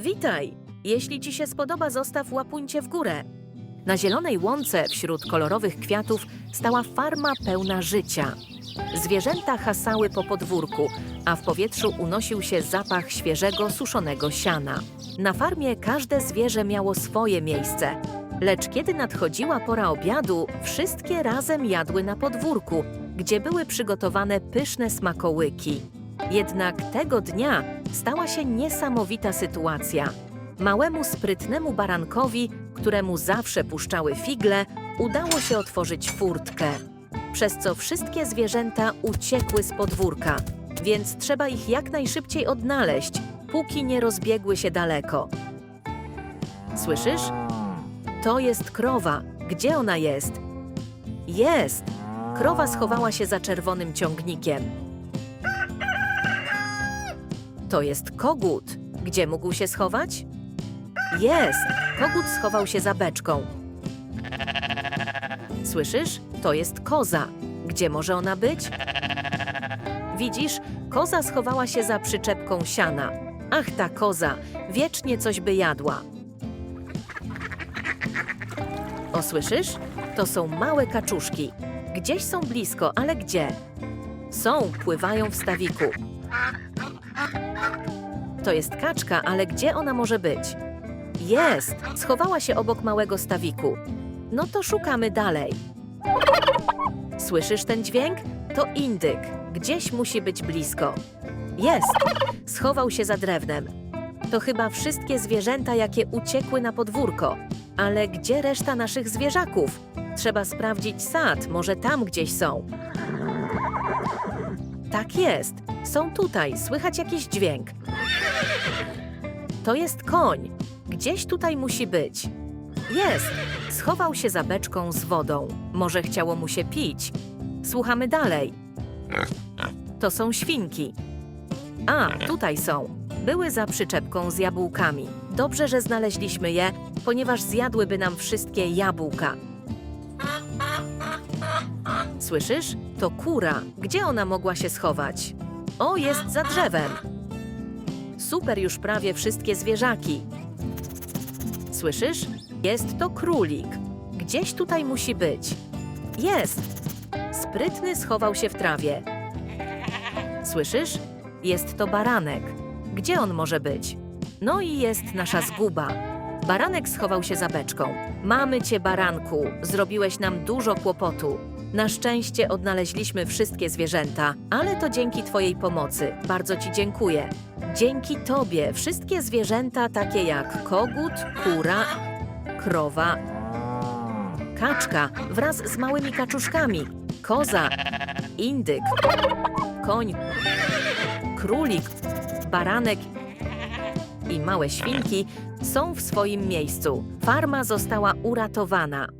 Witaj! Jeśli ci się spodoba, zostaw łapuńcie w górę. Na zielonej łące wśród kolorowych kwiatów stała farma pełna życia. Zwierzęta hasały po podwórku, a w powietrzu unosił się zapach świeżego, suszonego siana. Na farmie każde zwierzę miało swoje miejsce. Lecz kiedy nadchodziła pora obiadu, wszystkie razem jadły na podwórku, gdzie były przygotowane pyszne smakołyki. Jednak tego dnia stała się niesamowita sytuacja. Małemu, sprytnemu barankowi, któremu zawsze puszczały figle, udało się otworzyć furtkę, przez co wszystkie zwierzęta uciekły z podwórka, więc trzeba ich jak najszybciej odnaleźć, póki nie rozbiegły się daleko. Słyszysz? To jest krowa. Gdzie ona jest? Jest! Krowa schowała się za czerwonym ciągnikiem. To jest kogut. Gdzie mógł się schować? Jest! Kogut schował się za beczką. Słyszysz? To jest koza. Gdzie może ona być? Widzisz, koza schowała się za przyczepką siana. Ach, ta koza, wiecznie coś by jadła. O, słyszysz? To są małe kaczuszki. Gdzieś są blisko, ale gdzie? Są, pływają w stawiku. To jest kaczka, ale gdzie ona może być? Jest! Schowała się obok małego stawiku. No to szukamy dalej. Słyszysz ten dźwięk? To indyk. Gdzieś musi być blisko. Jest! Schował się za drewnem. To chyba wszystkie zwierzęta, jakie uciekły na podwórko. Ale gdzie reszta naszych zwierzaków? Trzeba sprawdzić sad, może tam gdzieś są. Tak jest. Są tutaj, słychać jakiś dźwięk. To jest koń. Gdzieś tutaj musi być. Jest. Schował się za beczką z wodą. Może chciało mu się pić. Słuchamy dalej. To są świnki. A, tutaj są. Były za przyczepką z jabłkami. Dobrze, że znaleźliśmy je, ponieważ zjadłyby nam wszystkie jabłka. Słyszysz? To kura. Gdzie ona mogła się schować? O, jest za drzewem. Super już prawie wszystkie zwierzaki. Słyszysz? Jest to królik. Gdzieś tutaj musi być. Jest. Sprytny schował się w trawie. Słyszysz? Jest to baranek. Gdzie on może być? No i jest nasza zguba. Baranek schował się za beczką. Mamy cię, baranku. Zrobiłeś nam dużo kłopotu. Na szczęście odnaleźliśmy wszystkie zwierzęta, ale to dzięki Twojej pomocy. Bardzo Ci dziękuję. Dzięki Tobie wszystkie zwierzęta, takie jak kogut, kura, krowa, kaczka wraz z małymi kaczuszkami, koza, indyk, koń, królik, baranek i małe świnki są w swoim miejscu. Farma została uratowana.